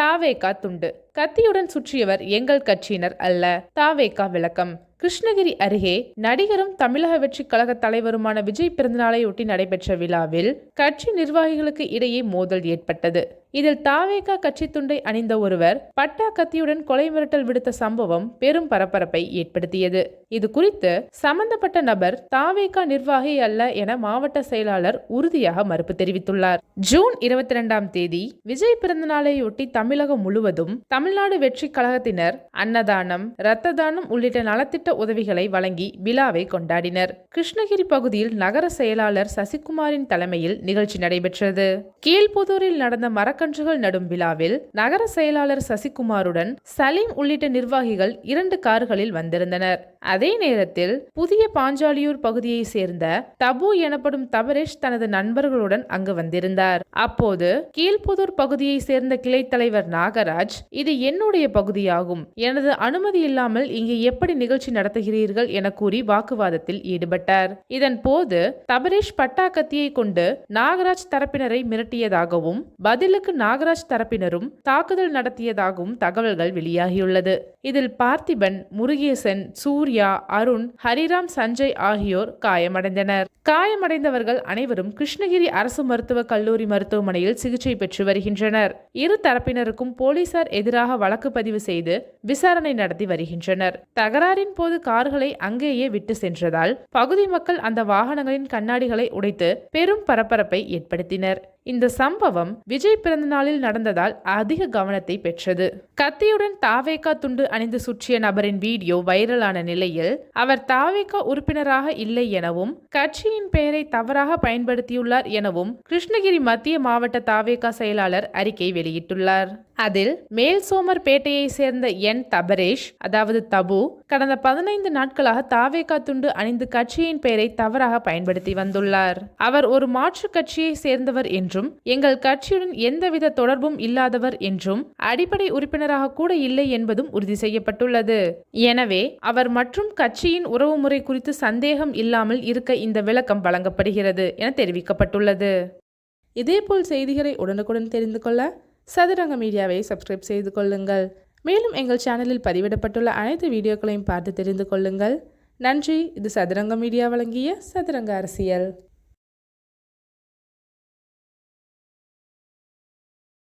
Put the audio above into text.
தாவேகா துண்டு. கத்தியுடன் சுற்றியவர் எங்கள் கட்சியினர் அல்ல. தாவேகா விளக்கம். கிருஷ்ணகிரி அருகே நடிகரும் தமிழக வெற்றி கழக தலைவருமான விஜய் பிறந்தநாளையொட்டி நடைபெற்ற விழாவில் கட்சி நிர்வாகிகளுக்கு இடையே மோதல் ஏற்பட்டது. இதில் தாவேகா கட்சி துண்டை அணிந்த ஒருவர் பட்டா கத்தியுடன் கொலை மிரட்டல் விடுத்த சம்பவம் பெரும் பரபரப்பை ஏற்படுத்தியது. இது குறித்து சம்பந்தப்பட்ட நபர் தாவேகா நிர்வாகி அல்ல என மாவட்ட செயலாளர் உறுதியாக மறுப்பு தெரிவித்துள்ளார். ஜூன் இருபத்தி இரண்டாம் தேதி விஜய் பிறந்தநாளையொட்டி தமிழகம் முழுவதும் தமிழ்நாடு வெற்றி கழகத்தினர் அன்னதானம் இரத்த தானம் உள்ளிட்ட நலத்திட்ட உதவிகளை வழங்கி விழாவை கொண்டாடினர். கிருஷ்ணகிரி பகுதியில் நகர செயலாளர் சசிகுமாரின் தலைமையில் நிகழ்ச்சி நடைபெற்றது. கீழ்புதூரில் நடந்த மரக்கன்றுகள் நடும் விழாவில் நகர செயலாளர் சசிகுமாருடன் சலீம் உள்ளிட்ட நிர்வாகிகள் இரண்டு கார்களில் வந்திருந்தனர். அதே நேரத்தில் புதிய பாஞ்சாலியூர் பகுதியை சேர்ந்த தபு எனப்படும் தபரேஷ் தனது நண்பர்களுடன் அங்கு வந்திருந்தார். அப்போது கீழ்புதூர் பகுதியை சேர்ந்த கிளை தலைவர் நாகராஜ் இது என்னுடைய பகுதியாகும். எனது அனுமதி இல்லாமல் இங்கே எப்படி நிகழ்ச்சி நடத்துகிறீர்கள்? என கூறி வாக்குவாதத்தில் ஈடுபட்டார். இதன் போது தபரேஷ் பட்டாக்கத்தியை கொண்டு நாகராஜ் தரப்பினரை மிரட்டியதாகவும் பதிலுக்கு நாகராஜ் தரப்பினரும் தாக்குதல் நடத்தியதாகவும் தகவல்கள் வெளியாகியுள்ளது. இதில் பார்த்திபன் முருகேசன் சூர்யா அருண் ஹரிராம் சஞ்சய் ஆகியோர் காயமடைந்தனர். காயமடைந்தவர்கள் அனைவரும் கிருஷ்ணகிரி அரசு மருத்துவக் கல்லூரி மருத்துவமனையில் சிகிச்சை பெற்று வருகின்றனர். இரு தரப்பினருக்கும் போலீசார் எதிராக வழக்கு பதிவு செய்து விசாரணை நடத்தி வருகின்றனர். தகராறின் போது கார்களை அங்கேயே விட்டு சென்றதால் பகுதி மக்கள் அந்த வாகனங்களின் கண்ணாடிகளை உடைத்து பெரும் பரபரப்பை ஏற்படுத்தினர். இந்த சம்பவம் விஜய் பிறந்த நாளில் நடந்ததால் அதிக கவனத்தை பெற்றது. கத்தியுடன் தாவேகா துண்டு அணிந்து சுற்றிய நபரின் வீடியோ வைரலான நிலையில் அவர் தாவேகா உறுப்பினராக இல்லை எனவும் கட்சியின் பெயரை தவறாக பயன்படுத்தியுள்ளார் எனவும் கிருஷ்ணகிரி மத்திய மாவட்ட தாவேகா செயலாளர் அறிக்கை வெளியிட்டுள்ளார். அதில் மேல் சோமர்பேட்டையை சேர்ந்த என். தபரேஷ் அதாவது தபு கடந்த பதினைந்து நாட்களாக தாவேகா துண்டு அணிந்து கட்சியின் பெயரை தவறாக பயன்படுத்தி வந்துள்ளார். அவர் ஒரு மாற்று கட்சியை சேர்ந்தவர் என்று என்றும் எங்கள் கட்சியுடன் எந்தவித தொடர்பும் இல்லாதவர் என்றும் அடிப்படை உறுப்பினராக கூட இல்லை என்பதும் உறுதி செய்யப்பட்டுள்ளது. எனவே அவர் மற்றும் கட்சியின் உறவுமுறை குறித்து சந்தேகம் இல்லாமல் இருக்க இந்த விளக்கம் வழங்கப்படுகிறது என தெரிவிக்கப்பட்டுள்ளது. இதேபோல் செய்திகளை உடனுக்குடன் தெரிந்து கொள்ள சதுரங்க மீடியாவை சப்ஸ்கிரைப் செய்து கொள்ளுங்கள். மேலும் எங்கள் சேனலில் பதிவிடப்பட்டுள்ள அனைத்து வீடியோக்களையும் பார்த்து தெரிந்து கொள்ளுங்கள். நன்றி. இது சதுரங்க மீடியா வழங்கிய சதுரங்க அரசியல்.